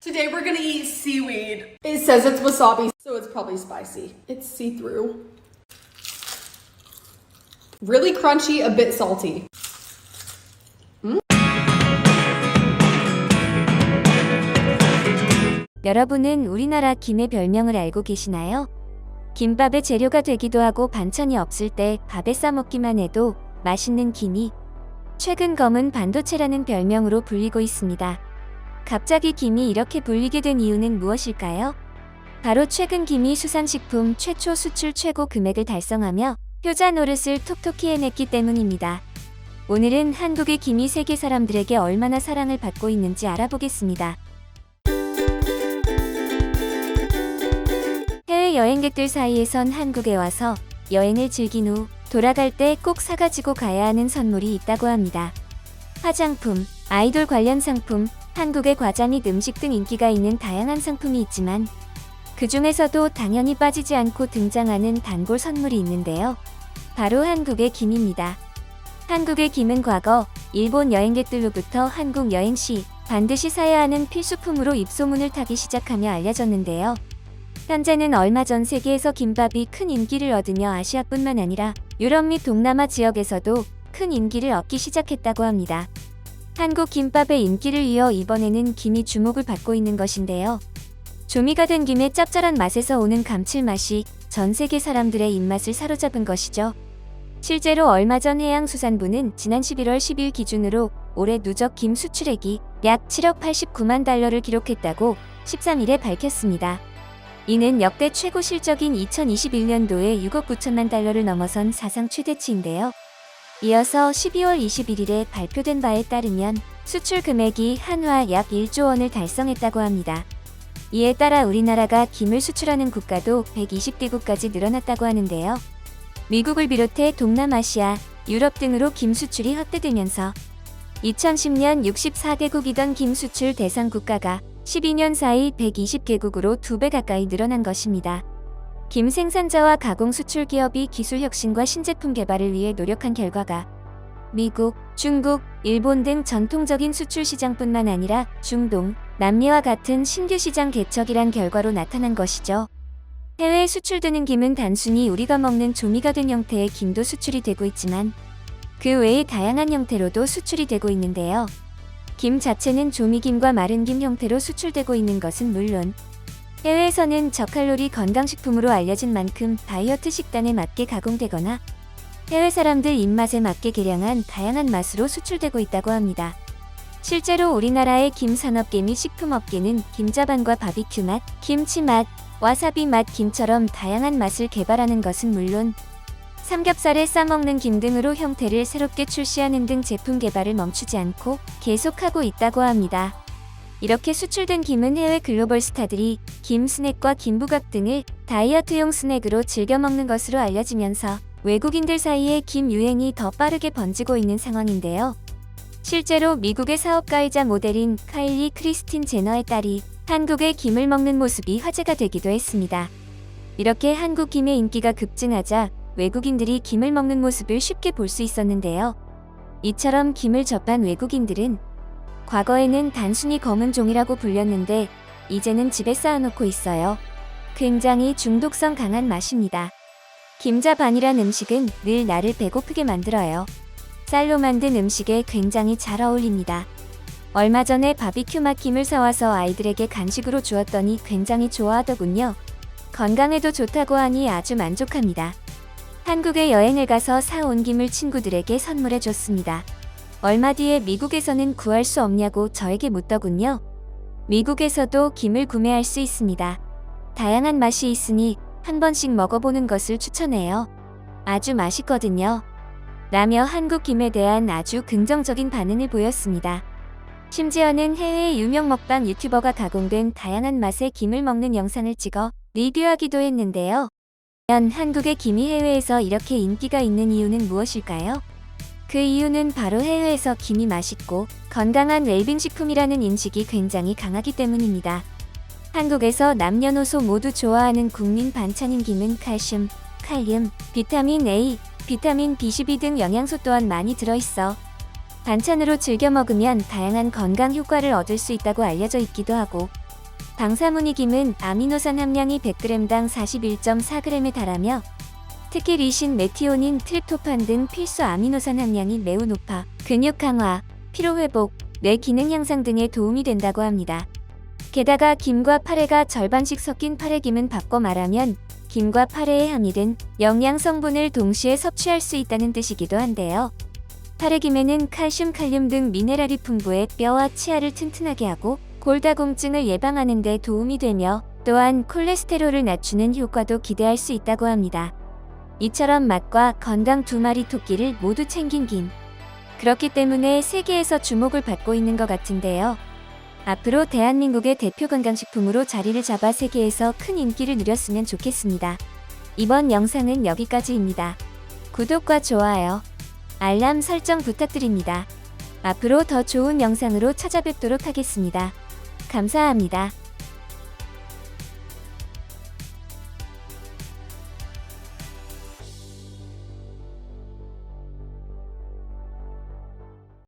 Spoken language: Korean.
Today we're gonna eat seaweed. It says it's wasabi, so it's probably spicy. It's see-through. Really crunchy, a bit salty. 여러분은 우리나라 김의 별명을 알고 계시나요? 김밥의 재료가 되기도 하고 반찬이 없을 때 밥에 싸먹기만 해도 맛있는 김이 최근 검은 반도체라는 별명으로 불리고 있습니다. 갑자기 김이 이렇게 불리게 된 이유는 무엇일까요? 바로 최근 김이 수산식품 최초 수출 최고 금액을 달성하며 효자 노릇을 톡톡히 해냈기 때문입니다. 오늘은 한국의 김이 세계 사람들에게 얼마나 사랑을 받고 있는지 알아보겠습니다. 해외 여행객들 사이에선 한국에 와서 여행을 즐긴 후 돌아갈 때 꼭 사가지고 가야 하는 선물이 있다고 합니다. 화장품, 아이돌 관련 상품, 한국의 과자 및 음식 등 인기가 있는 다양한 상품이 있지만 그 중에서도 당연히 빠지지 않고 등장하는 단골 선물이 있는데요. 바로 한국의 김입니다. 한국의 김은 과거 일본 여행객들로부터 한국 여행 시 반드시 사야 하는 필수품으로 입소문을 타기 시작하며 알려졌는데요. 현재는 얼마 전 세계에서 김밥이 큰 인기를 얻으며 아시아뿐만 아니라 유럽 및 동남아 지역에서도 큰 인기를 얻기 시작했다고 합니다. 한국 김밥의 인기를 이어 이번에는 김이 주목을 받고 있는 것인데요. 조미가 된 김의 짭짤한 맛에서 오는 감칠맛이 전 세계 사람들의 입맛을 사로잡은 것이죠. 실제로 얼마 전 해양수산부는 지난 11월 10일 기준으로 올해 누적 김 수출액이 약 7억 89만 달러를 기록했다고 13일에 밝혔습니다. 이는 역대 최고 실적인 2021년도에 6억 9천만 달러를 넘어선 사상 최대치인데요. 이어서 12월 21일에 발표된 바에 따르면 수출 금액이 한화 약 1조 원을 달성했다고 합니다. 이에 따라 우리나라가 김을 수출하는 국가도 120개국까지 늘어났다고 하는데요. 미국을 비롯해 동남아시아, 유럽 등으로 김 수출이 확대되면서 2010년 64개국이던 김 수출 대상 국가가 12년 사이 120개국으로 2배 가까이 늘어난 것입니다. 김 생산자와 가공 수출 기업이 기술 혁신과 신제품 개발을 위해 노력한 결과가 미국, 중국, 일본 등 전통적인 수출 시장뿐만 아니라 중동, 남미와 같은 신규 시장 개척이란 결과로 나타난 것이죠. 해외에 수출되는 김은 단순히 우리가 먹는 조미가 된 형태의 김도 수출이 되고 있지만 그 외의 다양한 형태로도 수출이 되고 있는데요. 김 자체는 조미김과 마른 김 형태로 수출되고 있는 것은 물론 해외에서는 저칼로리 건강식품으로 알려진 만큼 다이어트 식단에 맞게 가공되거나 해외 사람들 입맛에 맞게 개량한 다양한 맛으로 수출되고 있다고 합니다. 실제로 우리나라의 김 산업계 및 식품업계는 김자반과 바비큐 맛, 김치 맛, 와사비 맛 김처럼 다양한 맛을 개발하는 것은 물론 삼겹살에 싸먹는 김 등으로 형태를 새롭게 출시하는 등 제품 개발을 멈추지 않고 계속하고 있다고 합니다. 이렇게 수출된 김은 해외 글로벌 스타들이 김 스낵과 김 부각 등을 다이어트용 스낵으로 즐겨 먹는 것으로 알려지면서 외국인들 사이에 김 유행이 더 빠르게 번지고 있는 상황인데요. 실제로 미국의 사업가이자 모델인 카일리 크리스틴 제너의 딸이 한국의 김을 먹는 모습이 화제가 되기도 했습니다. 이렇게 한국 김의 인기가 급증하자 외국인들이 김을 먹는 모습을 쉽게 볼 수 있었는데요. 이처럼 김을 접한 외국인들은 과거에는 단순히 검은 종이라고 불렸는데 이제는 집에 쌓아놓고 있어요. 굉장히 중독성 강한 맛입니다. 김자반이란 음식은 늘 나를 배고프게 만들어요. 쌀로 만든 음식에 굉장히 잘 어울립니다. 얼마 전에 바비큐 맛 김을 사와서 아이들에게 간식으로 주었더니 굉장히 좋아하더군요. 건강에도 좋다고 하니 아주 만족합니다. 한국에 여행을 가서 사온 김을 친구들에게 선물해 줬습니다. 얼마 뒤에 미국에서는 구할 수 없냐고 저에게 묻더군요. 미국에서도 김을 구매할 수 있습니다. 다양한 맛이 있으니 한 번씩 먹어보는 것을 추천해요. 아주 맛있거든요. 라며 한국 김에 대한 아주 긍정적인 반응을 보였습니다. 심지어는 해외의 유명 먹방 유튜버가 가공된 다양한 맛의 김을 먹는 영상을 찍어 리뷰하기도 했는데요. 한국의 김이 해외에서 이렇게 인기가 있는 이유는 무엇일까요? 그 이유는 바로 해외에서 김이 맛있고 건강한 웰빙 식품이라는 인식이 굉장히 강하기 때문입니다. 한국에서 남녀노소 모두 좋아하는 국민 반찬인 김은 칼슘, 칼륨, 비타민 A, 비타민 B12 등 영양소 또한 많이 들어있어 반찬으로 즐겨 먹으면 다양한 건강 효과를 얻을 수 있다고 알려져 있기도 하고 방사무늬 김은 아미노산 함량이 100g당 41.4g에 달하며 특히 리신, 메티오닌, 트립토판 등 필수 아미노산 함량이 매우 높아 근육 강화, 피로 회복, 뇌 기능 향상 등에 도움이 된다고 합니다. 게다가 김과 파래가 절반씩 섞인 파래김은 바꿔 말하면 김과 파래에 함유된 영양 성분을 동시에 섭취할 수 있다는 뜻이기도 한데요. 파래김에는 칼슘, 칼륨 등 미네랄이 풍부해 뼈와 치아를 튼튼하게 하고 골다공증을 예방하는 데 도움이 되며 또한 콜레스테롤을 낮추는 효과도 기대할 수 있다고 합니다. 이처럼 맛과 건강 두 마리 토끼를 모두 챙긴 김. 그렇기 때문에 세계에서 주목을 받고 있는 것 같은데요. 앞으로 대한민국의 대표 건강식품으로 자리를 잡아 세계에서 큰 인기를 누렸으면 좋겠습니다. 이번 영상은 여기까지입니다. 구독과 좋아요, 알람 설정 부탁드립니다. 앞으로 더 좋은 영상으로 찾아뵙도록 하겠습니다. 감사합니다.